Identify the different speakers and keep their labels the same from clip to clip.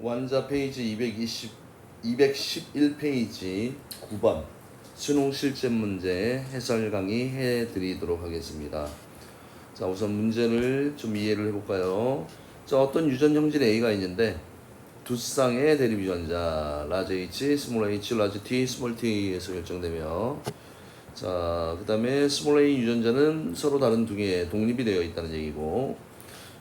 Speaker 1: 완자 페이지 220, 211페이지 9번 수능 실제 문제 해설 강의 해드리도록 하겠습니다. 자 우선 문제를 좀 이해를 해볼까요? 자 어떤 유전 형질 A가 있는데 두 쌍의 대립 유전자 라지 H, 스몰 h, 라지 T, 스몰 t에서 결정되며 자 그 다음에 스몰 a 유전자는 서로 다른 두 개 독립이 되어 있다는 얘기고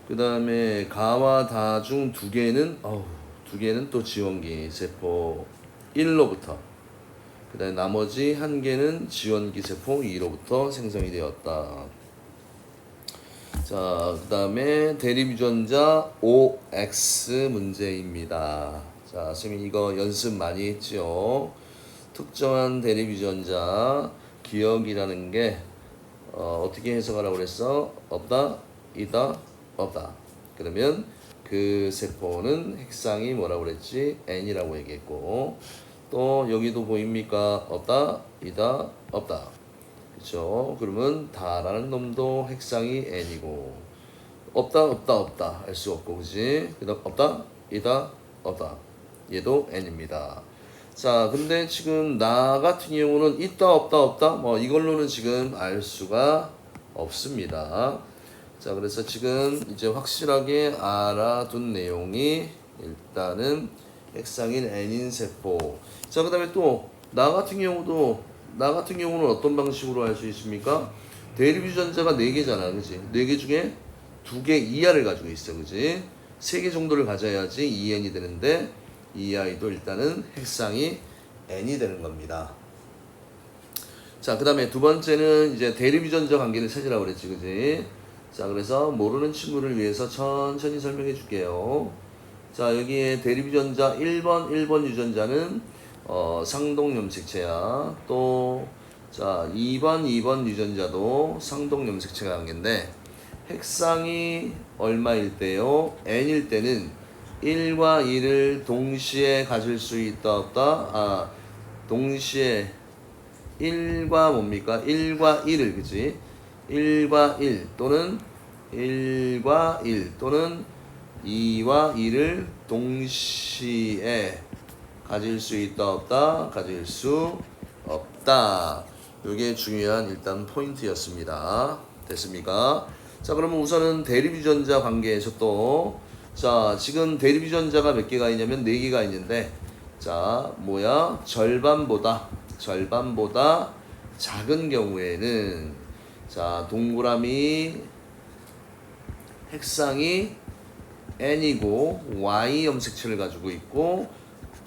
Speaker 1: 그 다음에 가와 다 중 두 개는 어우 두 개는 또 지원기 세포 1로부터 그 다음에 나머지 한 개는 지원기 세포 2로부터 생성이 되었다. 자, 그 다음에 대립유전자 OX 문제입니다. 자, 선생님 이거 연습 많이 했죠. 특정한 대립유전자 기억이라는 게 어, 어떻게 해석하라고 그랬어? 없다, 있다, 없다. 그러면 그 세포는 핵상이 뭐라고 그랬지? N이라고 얘기했고 또 여기도 보입니까? 없다, 있다, 없다. 그렇죠? 그러면 다라는 놈도 핵상이 n이고 없다 없다 없다 할 수 없고 그지? 그다음 없다 이다 없다 얘도 n입니다. 자 근데 지금 나 같은 경우는 있다 없다 없다 뭐 이걸로는 지금 알 수가 없습니다. 자 그래서 지금 이제 확실하게 알아둔 내용이 일단은 핵상인 n인 세포 자 그 다음에 또 나 같은 경우도 나 같은 경우는 어떤 방식으로 할수 있습니까? 대립 유전자가 4개잖아. 그지? 4개 중에 2개 이하를 가지고 있어. 그지? 3개 정도를 가져야지 2n이 되는데 이 아이도 일단은 핵상이 n이 되는 겁니다. 자, 그 다음에 두 번째는 이제 대립 유전자 관계를 찾으라고 그랬지. 그지? 자, 그래서 모르는 친구를 위해서 천천히 설명해 줄게요. 자, 여기에 대립 유전자 1번, 1번 유전자는 어, 상동염색체야. 또, 자, 2번, 2번 유전자도 상동염색체가 관계인데, 핵상이 얼마일 때요? n일 때는 1과 2를 동시에 가질 수 있다, 없다? 아, 동시에 1과 뭡니까? 1과 1을, 그지? 1과 1 또는 1과 1 또는 2와 2를 동시에 가질 수 있다 없다 가질 수 없다. 이게 중요한 일단 포인트였습니다. 됐습니까? 자 그러면 우선은 대립유전자 관계에서 또 자 지금 대립유전자가 몇 개가 있냐면 네 개가 있는데 자 뭐야? 절반보다 절반보다 작은 경우에는 자 동그라미 핵상이 n이고 y 염색체를 가지고 있고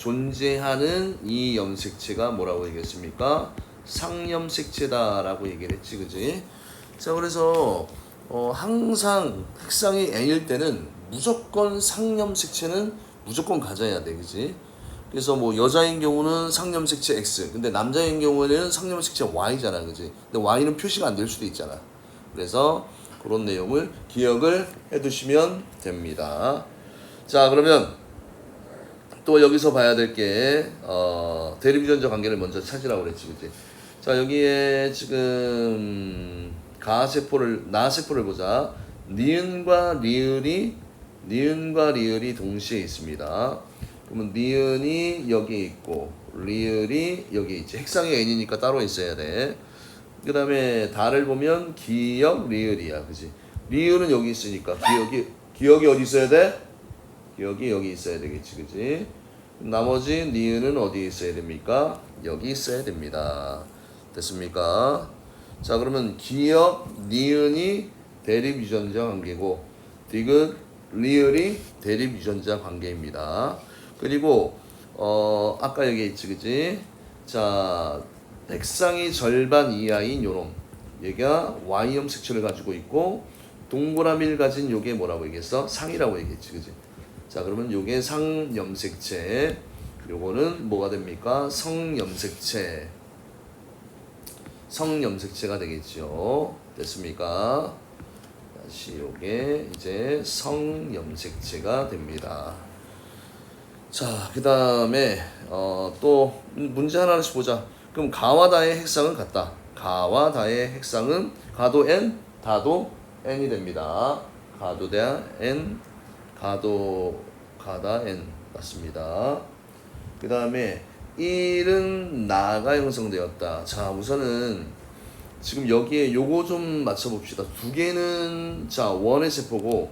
Speaker 1: 존재하는 이 염색체가 뭐라고 얘기했습니까? 상염색체다라고 얘기를 했지, 그지? 자, 그래서 어, 항상 핵상이 n일 때는 무조건 상염색체는 무조건 가져야 돼, 그지? 그래서 뭐 여자인 경우는 상염색체 X, 근데 남자인 경우에는 상염색체 Y잖아, 그지? 근데 Y는 표시가 안 될 수도 있잖아. 그래서 그런 내용을 기억을 해두시면 됩니다. 자, 그러면 또 여기서 봐야 될게 어, 대립유전자 관계를 먼저 찾으라고 그랬지, 그지? 자, 여기에 지금 가세포를 나세포를 보자. 니은과 리을이 니은과 리을이 동시에 있습니다. 그러면 니은이 여기 있고 리을이 여기 있지. 핵상이 n이니까 따로 있어야 돼. 그 다음에 달을 보면 기역 리을이야, 그지? 리을은 여기 있으니까 기역이 기역이 어디 있어야 돼? 기억이 여기 있어야 되겠지, 그지? 나머지 니은은 어디 있어야 됩니까? 여기 있어야 됩니다. 됐습니까? 자, 그러면 기억 니은이 대립 유전자 관계고 디귿 리을이 대립 유전자 관계입니다. 그리고 어 아까 여기 있지, 그지? 자, 핵상이 절반 이하인 요놈 얘가 Y형 색채를 가지고 있고 동그라미를 가진 요게 뭐라고 얘기했어? 상이라고 얘기했지, 그지? 자 그러면 요게 상염색체 요거는 뭐가 됩니까? 성염색체 성염색체가 되겠죠 됐습니까? 다시 요게 이제 성염색체가 됩니다 자 그 다음에 어, 또 문제 하나씩 보자 그럼 가와 다의 핵상은 같다 가와 다의 핵상은 가도 n 다도 n이 됩니다 가도 대 n 가도 가다 n 맞습니다. 그 다음에 1은 나가 형성되었다. 자, 우선은 지금 여기에 요거 좀 맞춰봅시다. 두 개는 자, 원의 세포고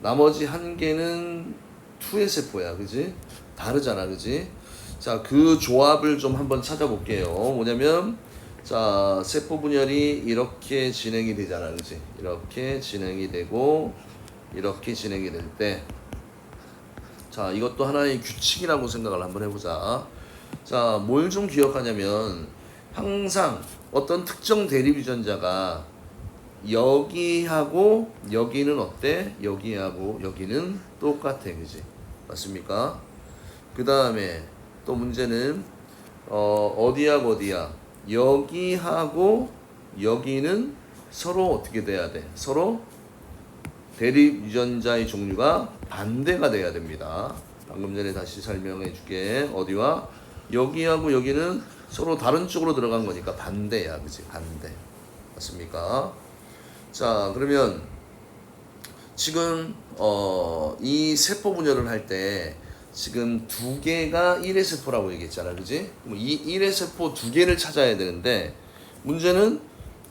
Speaker 1: 나머지 한 개는 투의 세포야. 그지? 다르잖아. 그지? 자, 그 조합을 좀 한번 찾아볼게요. 뭐냐면 자, 세포 분열이 이렇게 진행이 되잖아. 그지? 이렇게 진행이 되고 이렇게 진행이 될 때 자, 이것도 하나의 규칙이라고 생각을 한번 해보자. 자, 뭘 좀 기억하냐면 항상 어떤 특정 대립 유전자가 여기하고 여기는 어때? 여기하고 여기는 똑같아, 그지? 맞습니까? 그 다음에 또 문제는 어, 어디하고 어디야? 여기하고 여기는 서로 어떻게 돼야 돼? 서로 대립 유전자의 종류가 반대가 돼야 됩니다. 방금 전에 다시 설명해 줄게. 어디와 여기하고 여기는 서로 다른 쪽으로 들어간 거니까 반대야. 그지? 반대. 맞습니까? 자, 그러면 지금 어, 이 세포 분열을 할 때 지금 두 개가 1의 세포라고 얘기했잖아. 그지? 이 1의 세포 두 개를 찾아야 되는데 문제는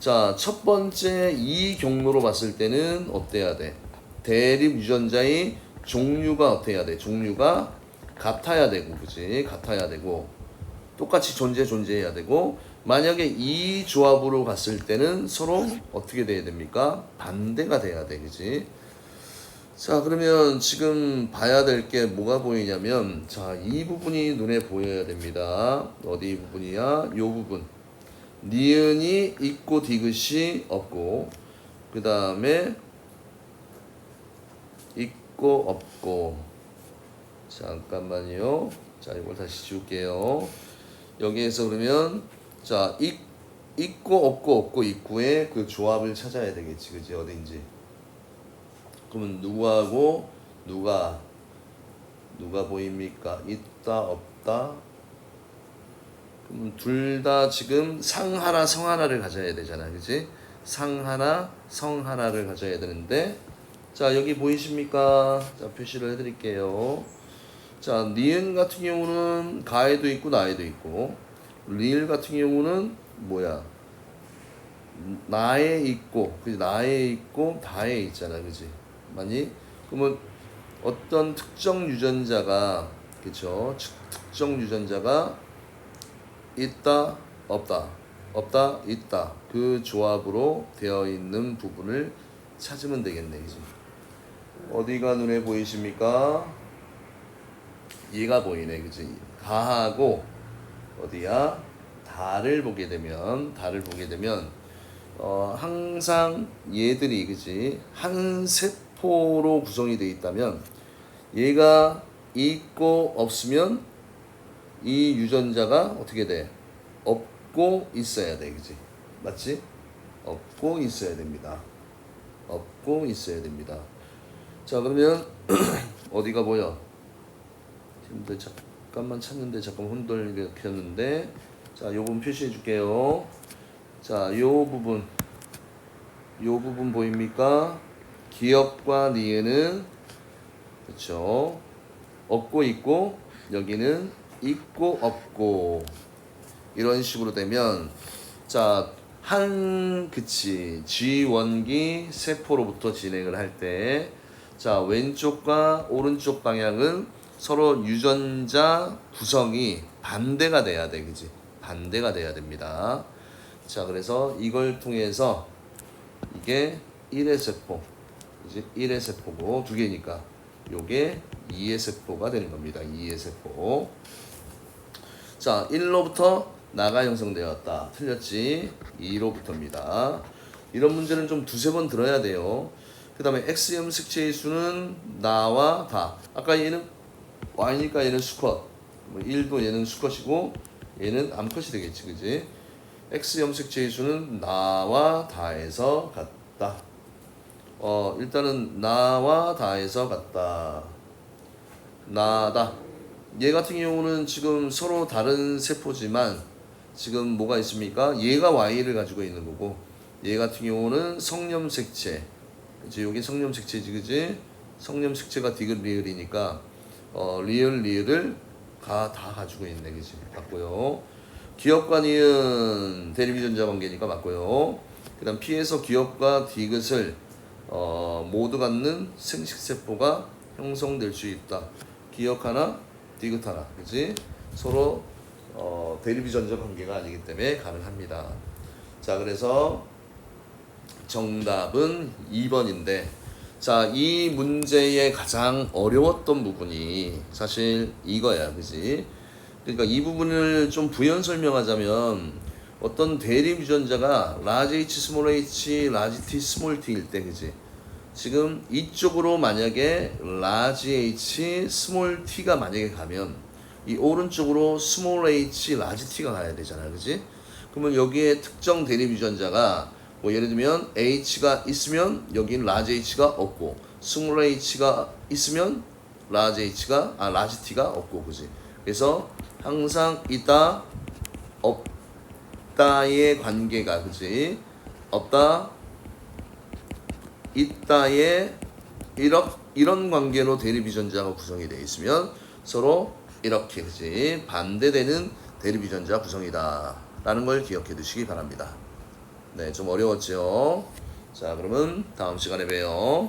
Speaker 1: 자, 첫 번째 이 경로로 봤을 때는 어때야 돼? 대립 유전자의 종류가 어때야 돼? 종류가 같아야 되고, 그지? 같아야 되고, 똑같이 존재, 존재해야 되고, 만약에 이 조합으로 갔을 때는 서로 어떻게 돼야 됩니까? 반대가 돼야 돼, 그지? 자, 그러면 지금 봐야 될 게 뭐가 보이냐면, 자, 이 부분이 눈에 보여야 됩니다. 어디 부분이야? 요 부분. 니은이 있고 디귿이 없고 그 다음에 있고 없고 잠깐만요 자 이걸 다시 지울게요 여기에서 그러면 자 있, 있고 없고 없고 있고의 그 조합을 찾아야 되겠지. 그지? 어딘지. 그러면 누구하고 누가 누가 보입니까? 있다 없다? 그럼 둘 다 지금 상 하나 성 하나를 가져야 되잖아. 그지? 상 하나 성 하나를 가져야 되는데. 자 여기 보이십니까? 자 표시를 해드릴게요. 자 니은 같은 경우는 가에도 있고 나에도 있고 리을 같은 경우는 뭐야? 나에 있고 그지? 나에 있고 다에 있잖아 그지? 맞니 그러면 어떤 특정 유전자가 그쵸? 특정 유전자가 있다 없다 없다 있다. 그 조합으로 되어 있는 부분을 찾으면 되겠네 그지? 어디가 눈에 보이십니까? 얘가 보이네 그지? 가하고 어디야 달을 보게 되면 달을 보게 되면 어 항상 얘들이 그지 한 세포로 구성이 되어 있다면 얘가 있고 없으면 이 유전자가 어떻게 돼? 없고 있어야 돼, 그지? 맞지? 없고 있어야 됩니다. 없고 있어야 됩니다. 자, 그러면 어디가 보여? 지금도 잠깐만 찾는데 잠깐 흔들렸는데 자, 요 부분 표시해 줄게요. 자, 요 부분 요 부분 보입니까? 기업과 니은은 그렇죠. 없고 있고 여기는 있고 없고 이런 식으로 되면 자 한 그치 G 원기 세포로부터 진행을 할 때 자 왼쪽과 오른쪽 방향은 서로 유전자 구성이 반대가 돼야 돼 그지 반대가 돼야 됩니다 자 그래서 이걸 통해서 이게 1의 세포 이제 1의 세포고 두 개니까 요게 2의 세포가 되는 겁니다 2의 세포 자, 1로부터 나가 형성되었다. 틀렸지? 2로부터입니다. 이런 문제는 좀 두세 번 들어야 돼요. 그 다음에 X염 색채의 수는 나와 다. 아까 얘는 Y니까 얘는 수컷. 뭐 1도 얘는 수컷이고 얘는 암컷이 되겠지. 그지? X염 색채의 수는 나와 다에서 같다. 어, 일단은 나와 다에서 같다. 나다. 얘 같은 경우는 지금 서로 다른 세포지만 지금 뭐가 있습니까? 얘가 Y를 가지고 있는 거고 얘 같은 경우는 성염 색채 이제 여기 성염 색채지 그지? 성염 색채가 디귿 리을이니까 어, 리을 리을을 가, 다 가지고 있네 그지 맞고요. 기업과 니은 대리비전자 관계니까 맞고요. 그 다음 P에서 기업과 디귿을 어, 모두 갖는 생식세포가 형성될 수 있다. 기억 하나 디귿 하나. 그지? 서로 어, 대리비전자 관계가 아니기 때문에 가능합니다. 자 그래서 정답은 2번인데 자, 이 문제의 가장 어려웠던 부분이 사실 이거야. 그지? 그러니까 이 부분을 좀 부연 설명하자면 어떤 대립 유전자가 라지 H 스몰 H 라지 T 스몰 T일 때 그지? 지금 이쪽으로 만약에 라지 H 스몰 T가 만약에 가면 이 오른쪽으로 스몰 H 라지 T가 가야 되잖아. 그지? 그러면 여기에 특정 대립 유전자가 뭐 예를 들면 H가 있으면 여기는 라지 H가 없고 스몰 H가 있으면 라지 H가 아 라지 T가 없고 그지? 그래서 항상 있다 없다의 관계가 그지? 없다 있다의 이런 이런 관계로 대립유전자가 구성이 되어 있으면 서로 이렇게 그지? 반대되는 대립유전자 구성이다. 라는 걸 기억해 두시기 바랍니다. 네, 좀 어려웠죠? 자, 그러면 다음 시간에 봬요.